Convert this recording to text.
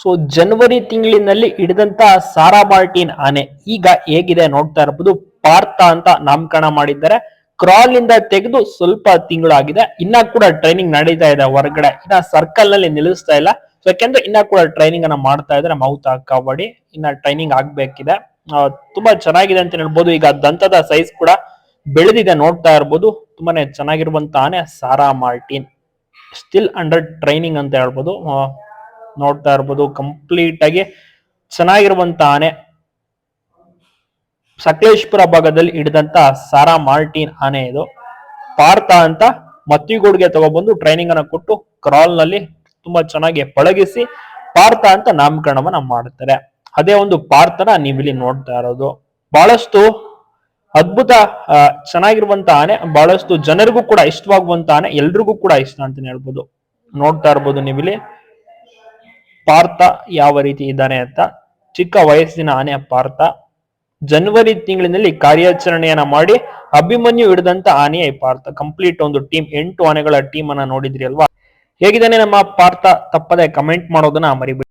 So ಜನವರಿ ತಿಂಗಳಿನಲ್ಲಿ ಹಿಡಿದಂತ Sara Martin ಆನೆ. ಈಗ ಹೇಗಿದೆ ನೋಡ್ತಾ ಇರಬಹುದು ಪಾರ್ಥ ಅಂತ ನಾಮಕರಣ ಮಾಡಿದ್ದಾರೆ. ಕ್ರಾಲ್ ಇಂದ ತೆಗೆದು ಸ್ವಲ್ಪ ತಿಂಗಳಾಗಿದೆ. ಇನ್ನ ಕೂಡ ಟ್ರೈನಿಂಗ್ ನಡೀತಾ ಇದೆ ಹೊರಗಡೆ. ಇನ್ನ ಸರ್ಕಲ್ನಲ್ಲಿ ನಿಲ್ಲಿಸ್ತಾ ಇಲ್ಲ. ಸೊ ಯಾಕೆಂದ್ರೆ ಇನ್ನ ಕೂಡ ಟ್ರೈನಿಂಗ್ ಅನ್ನ ಮಾಡ್ತಾ ಇದ್ದಾರೆ. ಮೌತ್ ಕಬಡ್ಡಿ. ಇನ್ನ ಟ್ರೈನಿಂಗ್ ಆಗ್ಬೇಕಿದೆ. ತುಂಬಾ ಚೆನ್ನಾಗಿದೆ ಅಂತ ಹೇಳ್ಬೋದು. ಈಗ ದಂತದ ಸೈಜ್ ಕೂಡ ಬೆಳೆದಿದೆ ನೋಡ್ತಾ ಇರ್ಬೋದು. ತುಂಬಾನೇ ಚೆನ್ನಾಗಿರುವಂತ ಆನೆ Sara Martin still under training ಅಂತ ಹೇಳ್ಬೋದು. ನೋಡ್ತಾ ಇರ್ಬೋದು ಕಂಪ್ಲೀಟ್ ಆಗಿ ಚೆನ್ನಾಗಿರುವಂತ ಆನೆ ಸಕಲೇಶ್ಪುರ ಭಾಗದಲ್ಲಿ ಹಿಡಿದಂತ ಸಾರಾ ಮಾರ್ಟಿನ್ ಆನೆ ಇದು. ಪಾರ್ಥ ಅಂತ ಮತ್ತಿಗೂಡ್ಗೆ ತಗೊಬಂದು ಟ್ರೈನಿಂಗ್ ಅನ್ನ ಕೊಟ್ಟು ಕ್ರಾಲ್ನಲ್ಲಿ ತುಂಬಾ ಚೆನ್ನಾಗಿ ಪಳಗಿಸಿ ಪಾರ್ಥ ಅಂತ ನಾಮಕರಣವನ್ನ ಮಾಡ್ತಾರೆ. ಅದೇ ಒಂದು ಪಾರ್ಥನ ನೀವಿಲ್ಲಿ ನೋಡ್ತಾ ಇರೋದು. ಬಹಳಷ್ಟು ಅದ್ಭುತ ಚೆನ್ನಾಗಿರುವಂತ ಆನೆ, ಬಹಳಷ್ಟು ಜನರಿಗೂ ಕೂಡ ಇಷ್ಟವಾಗುವಂತ ಆನೆ ಎಲ್ರಿಗೂ ಕೂಡ ಇಷ್ಟ ಅಂತಾನೆ ಹೇಳ್ಬೋದು. ನೋಡ್ತಾ ಇರ್ಬೋದು ನೀವಿಲ್ಲಿ. ಪಾರ್ಥ ಯಾವ ರೀತಿ ಇದ್ದಾನೆ ಅಂತ ಚಿಕ್ಕ ವಯಸ್ಸಿನ ಆನೆ ಪಾರ್ಥ. ಜನವರಿ ತಿಂಗಳಿನಲ್ಲಿ ಕಾರ್ಯಾಚರಣೆಯನ್ನ ಮಾಡಿ ಅಭಿಮನ್ಯು ಹಿಡಿದಂತ ಆನೆಯ ಪಾರ್ಥ. ಕಂಪ್ಲೀಟ್ ಒಂದು ಟೀಮ್ ಎಂಟು ಆನೆಗಳ ಟೀಮ್ ಅನ್ನ ನೋಡಿದ್ರಿ ಅಲ್ವಾ? ಹೇಗಿದ್ದಾನೆ ನಮ್ಮ ಪಾರ್ಥ? ತಪ್ಪದೆ ಕಮೆಂಟ್ ಮಾಡೋದನ್ನ ಮರಿಬೇಡಿ.